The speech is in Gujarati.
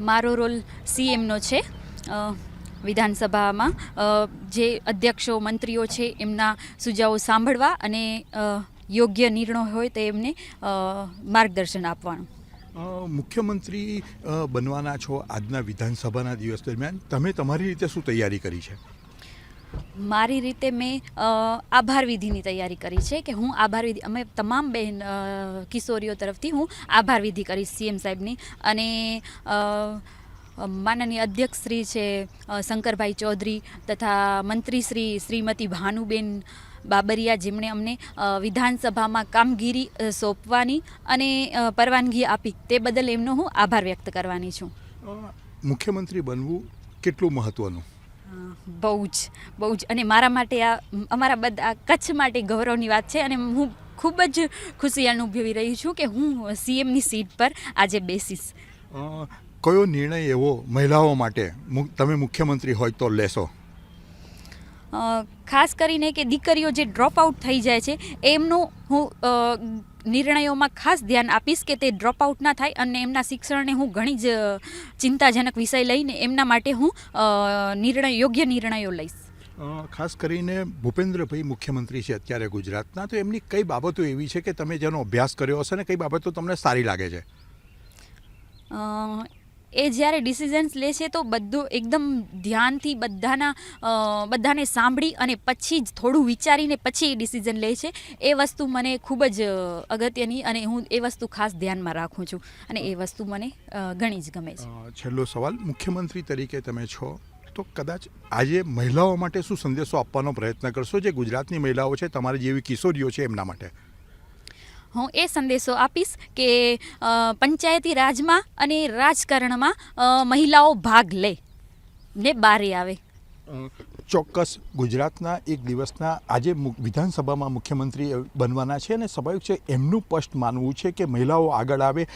મારો રોલ સીએમનો છે. વિધાનસભામાં જે અધ્યક્ષો, મંત્રીઓ છે, એમના સુઝાવો સાંભળવા અને યોગ્ય નિર્ણય હોય તો એમને માર્ગદર્શન આપવાનું. મુખ્યમંત્રી બનવાના છો આજના વિધાનસભાના દિવસ દરમિયાન. તમે તમારી રીતે શું તૈયારી કરી છે? મારી રીતે મેં આભાર વિધિની તૈયારી કરી છે કે હું આભાર વિધિ અમે તમામ બહેન કિશોરીઓ તરફથી હું આભાર વિધિ કરીશ સીએમ સાહેબની. અને માનનીય અધ્યક્ષ શ્રી છે શંકરભાઈ ચૌધરી તથા મંત્રી શ્રી શ્રીમતી ભાનુબેન બાબરિયા જેમણે અમને વિધાનસભામાં કામગીરી સોંપવાની અને પરવાનગી આપી તે બદલ એમનો હું આભાર વ્યક્ત કરવાની છું. મુખ્યમંત્રી બનવું કેટલું મહત્વનું? અ, બહુ જ બહુ જ અને મારા માટે આ, અમારા બધા કચ્છ માટે ગૌરવની વાત છે અને હું ખૂબ જ ખુશી અનુભવી રહી છું કે હું સીએમની સીટ પર આજે બેસીશ. કયો નિર્ણય એવો મહિલાઓ માટે? તમે મુખ્યમંત્રી હોય તો લેશો. ખાસ કરીને કે દીકરીઓ જે ડ્રોપ આઉટ થઈ જાય છે એમનું હું નિર્ણયોમાં ખાસ ધ્યાન આપીશ કે તે ડ્રોપ આઉટ ના થાય અને એમના શિક્ષણને હું ઘણી જ ચિંતાજનક વિષય લઈને એમના માટે હું નિર્ણય યોગ્ય નિર્ણયો લઈશ. ખાસ કરીને ભૂપેન્દ્રભાઈ મુખ્યમંત્રી છે અત્યારે ગુજરાતના તો એમની કઈ બાબતો એવી છે કે તમે જેનો અભ્યાસ કર્યો હશે ને કઈ બાબતો તમને સારી લાગે છે? એ જ્યારે ડિસિઝન્સ લે છે તો બધું એકદમ ધ્યાનથી બધાના બધાને સાંભળી અને પછી જ થોડું વિચારીને પછી એ ડિસિઝન લે છે. એ વસ્તુ મને ખૂબ જ અગત્યની અને હું એ વસ્તુ ખાસ ધ્યાનમાં રાખું છું અને એ વસ્તુ મને ઘણી જ ગમે છે. છેલ્લો સવાલ. મુખ્યમંત્રી તરીકે તમે છો, તો કદાચ આજે મહિલાઓ માટે શું સંદેશો આપવાનો પ્રયત્ન કરશો? જે ગુજરાતની મહિલાઓ છે, તમારી જેવી કિશોરીઓ છે એમના માટે. હું એ સંદેશો આપીશ કે પંચાયતી રાજમાં અને રાજકારણમાં મહિલાઓ ભાગ લે ને બારે આવે. ચોક્કસ ગુજરાતના એક દિવસના આજે વિધાનસભામાં મુખ્યમંત્રી બનવાના છે અને સ્વાભાવિક છે એમનું સ્પષ્ટ માનવું છે કે મહિલાઓ આગળ આવે